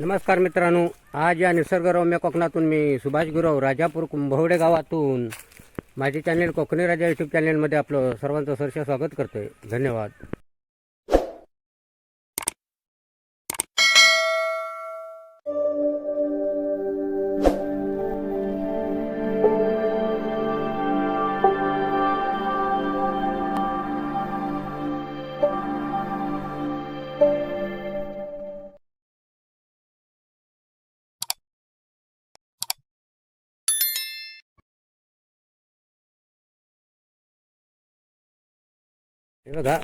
नमस्कार मित्रांनो आज या निसर्गरम्य कोकणातून मी सुभाष गुरव राजापूर कुंभवडे गावातून माझे चॅनेल कोकणी राजा यूट्यूब चॅनेलमध्ये आपलं सर्वांचं सरसे स्वागत करतोय. धन्यवाद. हे बघा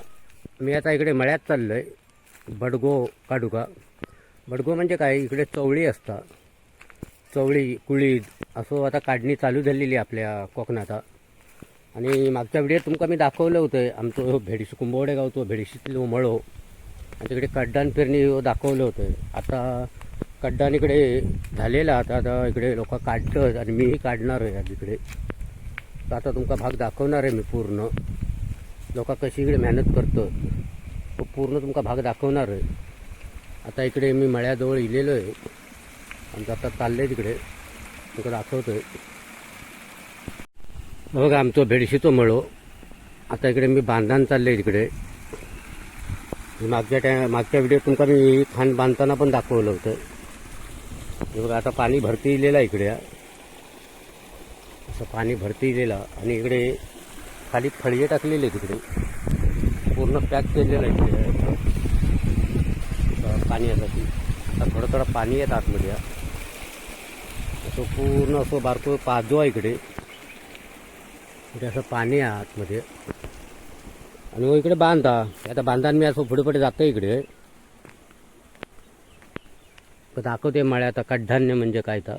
मी आता इकडे मळ्यात चाललो आहे बडगो काढू का बडगो म्हणजे काय? इकडे चवळी असतात चवळी कुळीद असं आता काढणी चालू झालेली आहे आपल्या कोकणात. आणि मागच्या व्हिडिओत तुमका मी दाखवलं होतं आमचं भेडशी कुंभवडे गावतो भेडशीतलो मळो आणि तिकडे कड्डाण पेरणी दाखवलं होतं. आता कड्डाण इकडे झालेला आता आता इकडे लोक काढतात आणि मीही काढणार आहे आज इकडे. तर आता तुमका भाग दाखवणार आहे मी पूर्ण. लोक कशी इकडे मेहनत करतो तो पूर्ण तुमका भाग दाखवणार आहे. आता इकडे मी मळ्याजवळ इलेलो आहे. आमचं आता चाललं आहे तिकडे तुमका दाखवतो आहे बघा आमचं भेडशीचो मळो. आता इकडे मी बांधान चाललं आहे तिकडे मागच्या टाय मागच्या व्हिडिओ तुमका मी खान बांधताना पण दाखवलं होतं. बघा आता पाणी भरती इलेलं आहे इकडे. असं पाणी भरती इलेलं. आणि इकडे खाली फळगे टाकलेले तिकडे. पूर्ण पॅक केलेलं आहे तिकडे पाणी पाण्यासाठी आता थोडं थोडं पाणी येतं आतमध्ये. असं पूर्ण असं बारको पाजो आहे इकडे. इकडे असं पाणी आहे आतमध्ये. आणि मग इकडे बांधा. आता बांधा मी असं पुढे पुढे जातो इकडे. दाखवते मळ्यात आता कडधान्य म्हणजे काय तर.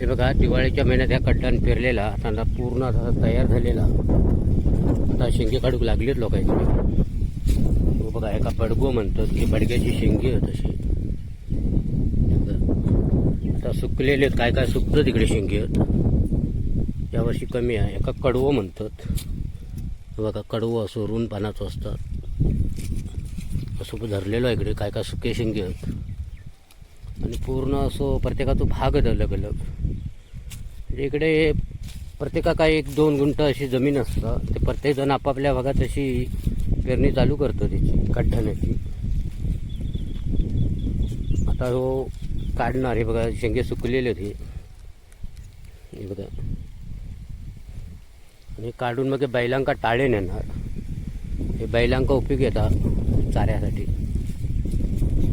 हे बघा दिवाळीच्या महिन्यात ह्या कड्डान पेरलेला आता पूर्ण तयार झालेला. आता शेंगे काढूक लागलीत लोकांची. तो बघा एका पडगो म्हणतात की पडग्याची शेंगे आहे तशी. आता सुकलेले आहेत काय काय सुकतं तिकडे शेंगे? आहेत यावर्षी कमी आहे. एका कडवं म्हणतात. बघा कडवं असो रुण पानाचं असतात. असं धरलेलं आहे इकडे काय काय सुके शेंगे आहेत. आणि पूर्ण असो प्रत्येकाचं भाग आहे अलग अलग म्हणजे इकडे प्रत्येका काही एक दोन गुंठ अशी जमीन असतं. ते प्रत्येकजण आपापल्या भागात अशी पेरणी चालू करतं त्याची काढण्याची. आता हो काढणार हे बघा शेंगे सुकलेले ते हे बघा. आणि काढून मग बैलांका टाळे नेणार हे बैलांका उपयोग येतात चाऱ्यासाठी.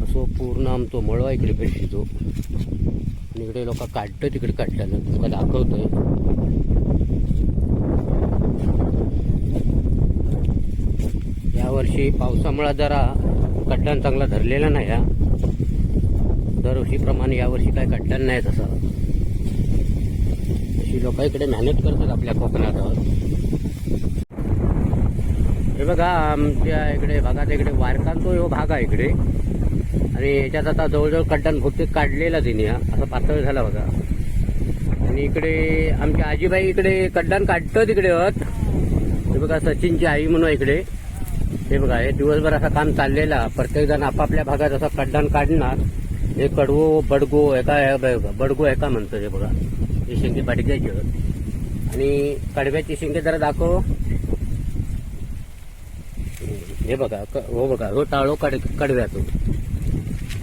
असो पूर्ण आमचो मळो इकडे भेटतो आणि इकडे लोक काढतं तिकडे काढताना. तुमका दाखवतोय. यावर्षी पावसामुळे जरा कड्डान चांगला धरलेला नाही हा. दरवर्षीप्रमाणे यावर्षी काय कड्डान नाही तसं. अशी लोक इकडे मेहनत करतात आपल्या कोकणात हे बघा आमच्या इकडे भागात इकडे वारकांचो ह्यो भाग आहे इकडे. आणि याच्यात आता जवळजवळ कड्डान बहुतेक काढलेला तिने असा पातळ झाला होता. आणि इकडे आमच्या आजीबाई इकडे कड्डान काढतं तिकडे होत हे बघा सचिनची आई म्हणून इकडे. हे बघा हे दिवसभर असं काम चाललेला. प्रत्येक जण आपापल्या भागात असं कड्डान काढणार. हे कडवो बडगो एका बडगो एका म्हणतो हे बघा. हे शेंगे बडग्याचे आणि कडव्याची शेंगे जरा दाखव. हे बघा क- हो बघा हो टाळो कड कडव्यातो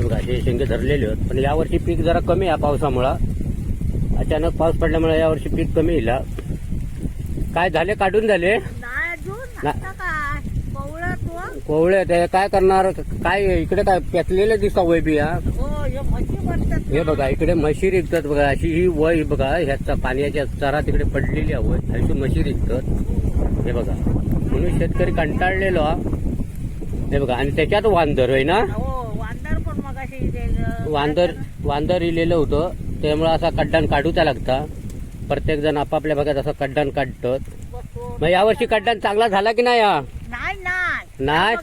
हे हे शेंगे धरलेले आहेत पण यावर्षी पीक जरा कमी आहे पावसामुळं. अचानक पाऊस पडल्यामुळे यावर्षी पीक कमी येईल हा. काय झाले? काढून झाले? कोवळे ते. काय करणार? काय इकडे काय पेटलेले दिसता वय बी हा? हो हे हे बघा इकडे म्हशी रिकतात बघा. अशी ही वय बघा ह्याचा पाण्याच्या चारा तिकडे पडलेली आहे वय. अशी म्हशी रिकतात हे बघा. म्हणून शेतकरी कंटाळलेलो हा. हे बघा आणि त्याच्यात वांदर आहे ना हो वांदर पण मगाशी इलेलं. वांदर वांदर इलेलं होतं. त्यामुळे असा कड्डाण काढूचा लागता. प्रत्येक जण आपापल्या भागात असं कड्डाण काढतात. मग यावर्षी कड्डाण चांगला झाला की नाही हा? नाही.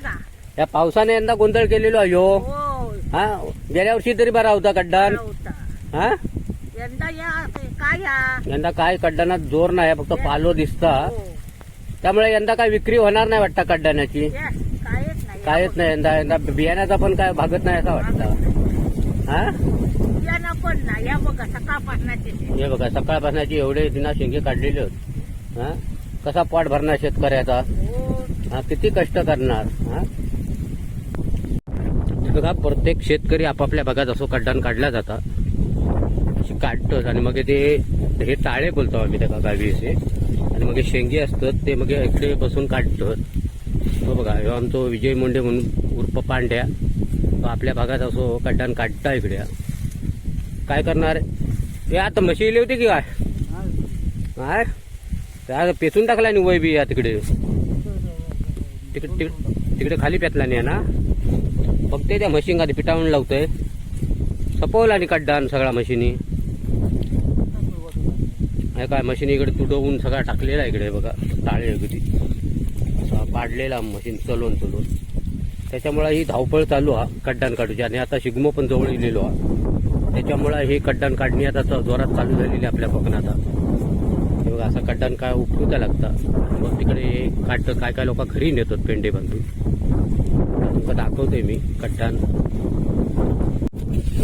या पावसाने यंदा गोंधळ केलेलो आहे ह्यो हो. हा? गेल्या वर्षी तरी बरा होता होता. हा? यंदा काय या? यंदा काय कड्डाणात जोर नाही फक्त पालो दिसता. हो. त्यामुळे यंदा काय विक्री होणार नाही वाटतं नाही. कायच नाही यंदा यंदा बियाण्याचा पण काय भागत नाही असं वाटतं. हा? या नको ना या बघा सकाळपासूनचे. हे बघा सकाळपासूनची एवढे दिना शेंगे काढलेले होत. हा? कसा पोट भरणार शेतकऱ्याचा? हो. हा किती कष्ट करणार? हा? हे बघा प्रत्येक शेतकरी आपापल्या भागात असो कड्डान काढला जाता. अशी काढतोच आणि मग ते हे ताळे बोलतो आम्ही त्या गावी असे आणि मग हे शेंगे असतात ते मग इकडे बसून काढतात तो बघा ह्यो आमचो विजय मुंडे म्हणून उर्फ पांड्या. आपल्या भागात असो कड्डान काढता इकडे. काय करणार? हे आता म्हशी इली होती की काय? काय? आता पेचून टाकला नि वय बी या तिकडे. तिकडे तिकडे खाली पेतला नाही ना. बघते त्या मशीन आधी पिटावून लावतोय. सपवला आणि कड्डान सगळा मशीनी काय मशीन इकडे तुडवून सगळा टाकलेला आहे इकडे बघा. टाळे अगदी असा पाडलेला मशीन चलवून चलवून त्याच्यामुळे ही धावपळ चालू हा खड्डान काढूची. आणि आता शिगमो पण जवळ येलेलो हा. त्याच्यामुळे हे खड्डान काढणी आता च- जोरात चालू झालेली आहे आपल्या कोकणात हे बघा असं खड्डान काय उपटूचा लागता. मग तिकडे काढतं काय काय लोक घरी नेतात पेंडे बांधून. तुमका दाखवते मी खड्डान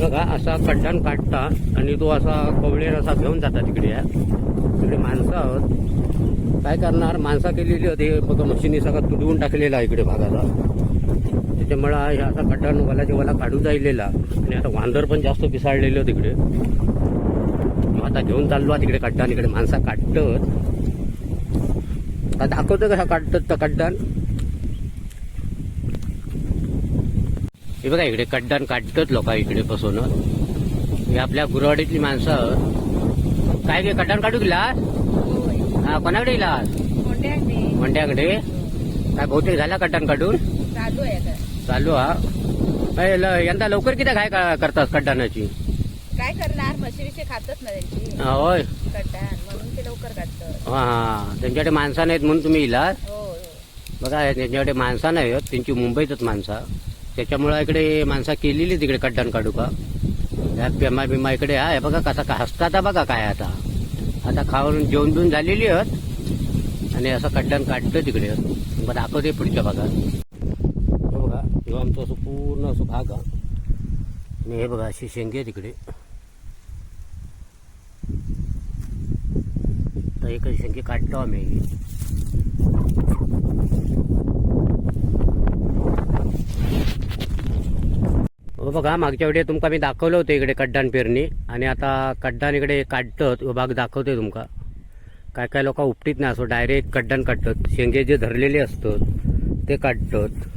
बघा असा खड्डान काढता आणि तो असा कवळेर असा घेऊन जाता तिकडे या. तिकडे माणसं आहोत. काय करणार? माणसा केलेली होती बघा मशिनी सगळं तुडवून टाकलेला आहे इकडे भागाला. त्याच्यामुळं हे असा कड्डान वलाच्या वाला काढून जायलेला आणि आता वांदर पण जास्त पिसाळलेलं तिकडे. मग आता घेऊन चाललो आहे तिकडे कड्डान इकडे माणसा काढतात. आता दाखवतं कसा काढतात तर कड्डान हे बघा इकडे कड्डान काढतात लोक इकडे बसून. हे आपल्या गुरवाडीतली माणसं. काय गे कड्डान काढू गेलास होय हा कोणाकडे गेलास मंड्याकडे काय बहुतेक झाला कड्डान काढून? चालू आहे हा यंदा लवकर किती काय करतात कड्डानाची काय करणार? म्हशी विषय खातच ना त्यांची. हा, होय. म्हणून ते लवकर काढतात हा त्यांच्याकडे माणसं नाहीत म्हणून तुम्ही इलाज? हो हो. बघा त्यांच्याकडे माणसं नाही आहेत त्यांची मुंबईतच माणसं. त्याच्यामुळं इकडे माणसं केलेली तिकडे कड्डान काढू का? या पेमा बिमा इकडे हा हे बघा कसा का हसतात बघा काय आता. आता खाऊन जेवण बिवून झालेली आहेत आणि असं कड्डान काढतं तिकडे मग दाखवते पुढच्या भागात. किंवा आमचं असं पूर्ण असं भाग हा आणि हे बघा अशी शेंगे तिकडे तर एक शेंगे काढतो आम्ही. हो बघा मागच्या वेळी तुमका मी दाखवलं होतं इकडे कड्डान पेरणी. आणि आता कड्डान इकडे काढतं हो भाग दाखवते तुमका. काय काय लोक उपटीत नाही असो डायरेक्ट कड्डान काढतात. शेंगे जे धरलेले असतात ते काढतात.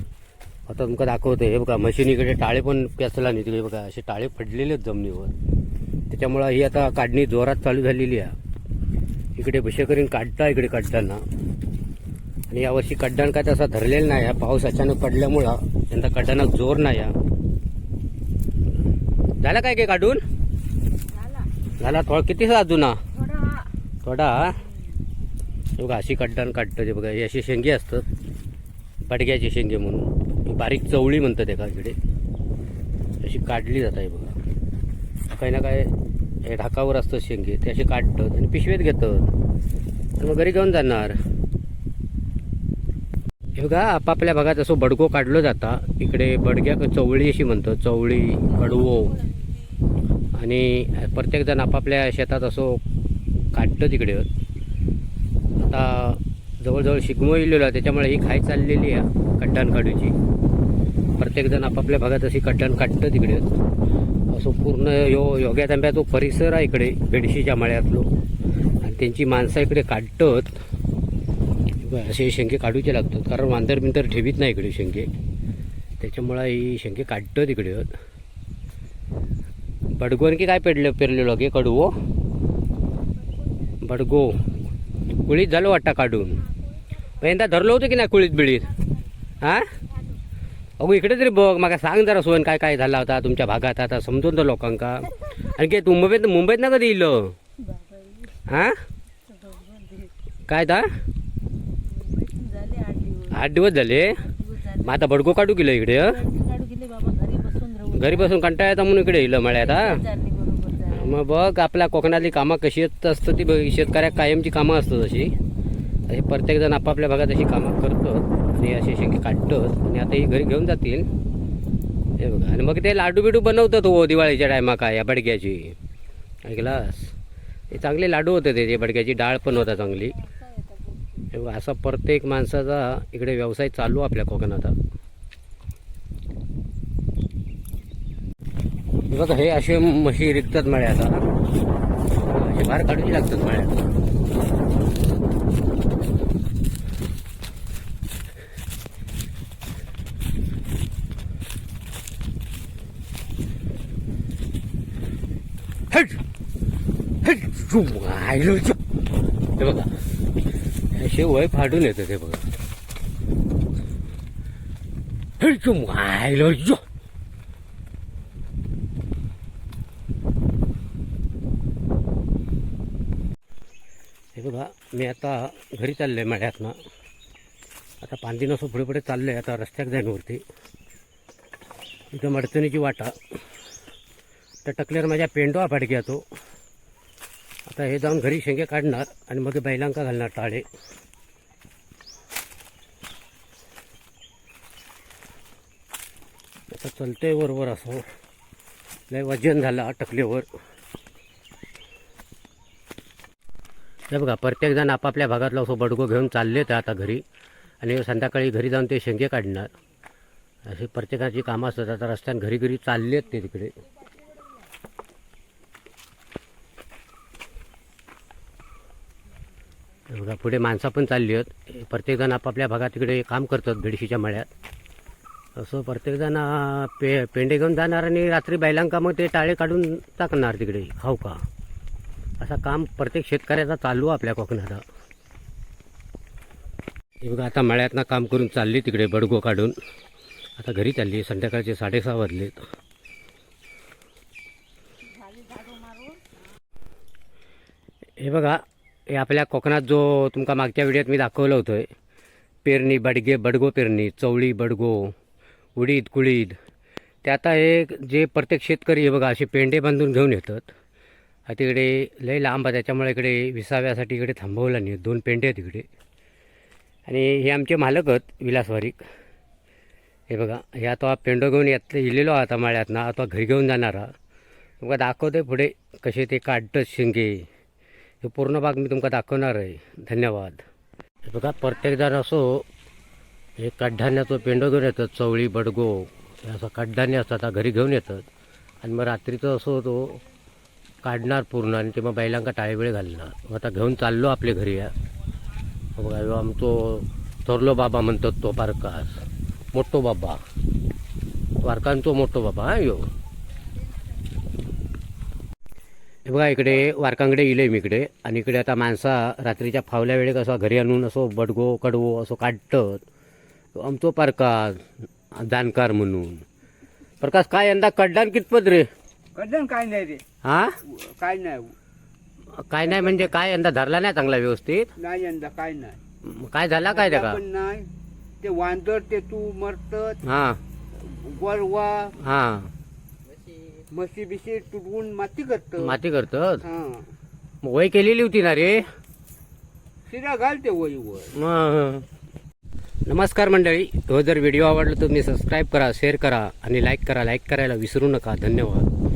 आता तुमका दाखवते हे बघा मशीन इकडे टाळे पण नाही तिकडे बघा असे टाळे पडलेले आहेत जमिनीवर. त्याच्यामुळं ही आता काढणी जोरात चालू झालेली आहे. इकडे करून काढता इकडे काढताना. आणि यावर्षी कड्डाण काय तसा धरलेला नाही हा पाऊस अचानक पडल्यामुळं यंदा कड्डाणात जोर नाही हा झाला काय काय काढून? झाला. थोडा किती अजून हा? थोडा बघा अशी कड्डाण काढतं ते बघा हे अशी शेंगे असतात. बडग्याची शेंगे म्हणून. बारीक चवळी म्हणतात एका इकडे अशी काढली जात आहे बघा. काही ना काय हे ढाकावर असतं शेंगे ते असे काढतात आणि पिशवेत घेतात. आणि मग घरी घेऊन जाणार. हे बघा आपापल्या भागात असं बडगो काढलं जाता. इकडे बडग्या चवळी अशी म्हणतात चवळी कडवो आणि प्रत्येकजण आपापल्या शेतात असो काढतं तिकडे. आता जवळजवळ शिगमो इलेलो त्याच्यामुळे ही खाय चाललेली आहे कड्डाण काढूची प्रत्येकजण आपापल्या भागात अशी कट्ट्यान काढतं तिकडे असं पूर्ण यो योग्या तांब्या तो परिसर आहे इकडे बेडशीच्या मळ्यातलो. आणि त्यांची माणसं इकडे काढतात. असे शेंगे काढूचे लागतात. कारण वांदर बिंदर ठेवीत नाही इकडे शेंगे. त्याच्यामुळं ही शेंगे काढतं तिकडे बडगोन की काय पेरलं पेरलेलो गे? कडवो हो? बडगो. कुळीत झालं वाटतं काढून. पहिल्यांदा धरलं होतं की नाही कुळीत बिळीत? हां? अगो इकडे तरी बघ मला सांग जरा सोयन काय काय झाला होता तुमच्या भागात आता समजून तर लोकांका. आणि काय तू मुंबईत मुंबईत ना कधी इलं हा? काय ता? आठ दिवस झाले? मग आता भडको काढू गेलं इकडे घरी बसून कंटाळा येता म्हणून इकडे इलं मळ्यात आता मग बघ आपल्या कोकणातली कामं कशी येत असतं ती बघ शेतकऱ्या कायमची कामं असतात अशी. हे प्रत्येकजण आपापल्या भागात अशी कामं करतो आणि असे शेंगे काढतो आणि आता ही घरी घेऊन जातील. हे बघा. आणि मग ते लाडू बिडू बनवतात हो दिवाळीच्या टायमा काय या बडक्याची ऐकलास हे चांगले लाडू होते ते बडक्याची डाळ पण होता चांगली. हे बघा असा प्रत्येक माणसाचा इकडे व्यवसाय चालू आपल्या कोकणात बघा हे असे म्हशी रिकतात मळ्यात आता हे बाहेर काढूची लागतात मळ्यात. हे बघा. असे वय फाडून येतं ते बघा. हट झुम, आयलो झुम. हे बघा मी आता घरी चाललो आहे मळ्यातनं. आता पांदिन असं पुढे पुढे चाललो आहे आता रस्त्यात जाण्यावरती इथं मडचणीची वाटा. तर टकल्यावर माझ्या पेंडवा फाडक्या तो आता हे जाऊन घरी शेंगे काढणार आणि मग बैलांका घालणार टाळे. आता चलते बरोबर असं. लय वजन झालं टकलेवर हे बघा प्रत्येकजण आपापल्या भागातला असो बडगो घेऊन चालले ते आता घरी. आणि संध्याकाळी घरी जाऊन ते शेंगे काढणार. असे प्रत्येकाची कामं असतात. आता रस्त्यानं घरी घरी चाललेत ते तिकडे हे बघा पुढे माणसं पण चालली आहेत. प्रत्येकजण आपापल्या भागात तिकडे काम करतात बेडशीच्या मळ्यात. असं प्रत्येकजण पे पेंडे घेऊन जाणार आणि रात्री बैलांका मग ते टाळे काढून टाकणार तिकडे खाऊ का? असा काम प्रत्येक शेतकऱ्याचा चालू आहे आपल्या कोकणात. हे बघा आता मळ्यातनं काम करून चालली तिकडे बडगो काढून. आता घरी चालली संध्याकाळचे साडेसहा वाजलेत. हे बघा हे आपल्या कोकणात जो तुमका मागच्या व्हिडिओत मी दाखवलं होतं पेरणी बडगे बडगो पेरणी चवळी बडगो उडीद कुळीद. ते आता हे जे प्रत्येक शेतकरी हे बघा असे पेंडे बांधून घेऊन येतात. तिकडे लय लांब आहे त्याच्यामुळे इकडे विसाव्यासाठी इकडे थांबवलं नाही. दोन पेंडे आहेत इकडे. आणि हे आमचे मालक आहेत विलासवारीक हे बघा हे आता पेंडो घेऊन यात इलेलो आता माळ्यातनं. आता घरी घेऊन जाणारा. तुमका दाखवते पुढे कसे ते काढतात शेंगे. हे पूर्ण भाग मी तुमका दाखवणार आहे. धन्यवाद. हे बघा प्रत्येकजण असो हे कडधान्याचं पेंडो घेऊन येतात चवळी बडगो हे असं कडधान्य असतात आता घरी घेऊन येतात. आणि मग रात्रीचं असो तो काढणार पूर्ण आणि ते मग बैलांका टाळेवेळ घालणार. मग आता घेऊन चाललो आपल्या घरी या बघा आमचो थोरलो बाबा म्हणतात तो पारकास. मोठो बाबा. वारकांचो मोठो बाबा हा यो. हे बघा इकडे वारकांकडे इले मी इकडे. आणि इकडे आता माणसा रात्रीच्या फावल्या वेळेक असं घरी आणून असो बडगो कडवो असो काढतात. तो आमचो पारकास जाणकार म्हणून. प्रकाश काय यंदा कडदान कितपत रे? कदन काय नाही रे. हा? काय नाही. काय नाही म्हणजे काय यंदा धरला नाही चांगला व्यवस्थित? नाही यंदा काय नाही. काय झाला काय पण नाही. ते वांदर ते तू मरत हा. वरवा हा. म्हशी बिशी तुडवून माती करत माती करतात मग वय केलेली होती ना रे? शिरा घालते वहीवर मग नमस्कार मंडळी. तो जर व्हिडिओ आवडला तर तुम्ही सबस्क्राईब करा शेअर करा आणि लाईक करा. लाईक करायला विसरू नका. धन्यवाद.